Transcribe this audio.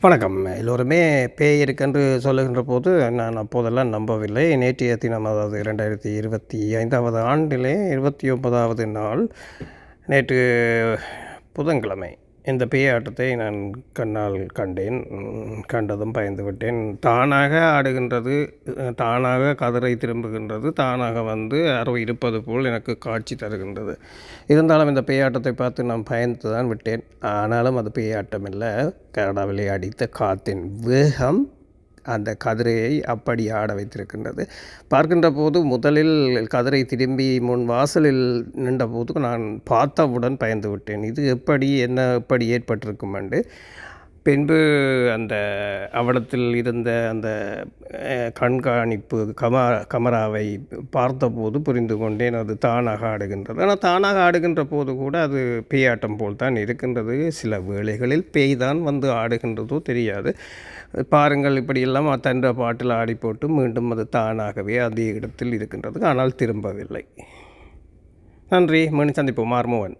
வணக்கம். எல்லோருமே பேய் இருக்குன்னு சொல்லுகின்ற போது நான் அப்போதெல்லாம் நம்பவில்லை. நேற்றைய தினம் அதாவது இரண்டாயிரத்தி இருபத்தி ஐந்தாவது ஆண்டிலே இருபத்தி ஒன்பதாவது நாள் நேற்று புதன்கிழமை. இந்த பேயாட்டத்தை நான் கண்ணால் கண்டேன் கண்டதும் பயந்து விட்டேன் தானாக ஆடுகின்றது தானாக கதரை திரும்புகின்றது தானாக வந்து யாரோ இருப்பது போல் எனக்கு காட்சி தருகின்றது. இருந்தாலும் இந்த பேயாட்டத்தை பார்த்து நான் பயந்து தான் விட்டேன். ஆனாலும் அது பேயாட்டம் இல்லை கனடாவிலே அடித்த காற்றின் வேகம் அந்த கதிரையை அப்படி ஆட வைத்திருக்கின்றது. பார்க்கின்ற போது முதலில் கதிரை திரும்பி முன் வாசலில் நின்றபோது நான் பார்த்தவுடன் பயந்து விட்டேன் இது எப்படி என்ன எப்படி ஏற்பட்டிருக்கும் என்று. பின்பு அந்த அவலத்தில் இருந்த அந்த கண்காணிப்பு கமா கமராவை பார்த்தபோது புரிந்து கொண்டேன் அது தானாக ஆடுகின்றது. ஆனால் தானாக ஆடுகின்ற போது கூட அது பேயாட்டம் போல் தான் இருக்கின்றது. சில வேளைகளில் பேய் தான் வந்து ஆடுகின்றதோ தெரியாது. பாருங்கள் இப்படியெல்லாம் தன்ற பாட்டில் ஆடி போட்டு மீண்டும் அது தானாகவே அதே இடத்தில் இருக்கின்றது. ஆனால் திரும்பவில்லை. நன்றி. மீண்டும் சந்திப்போம். மார்மோகன்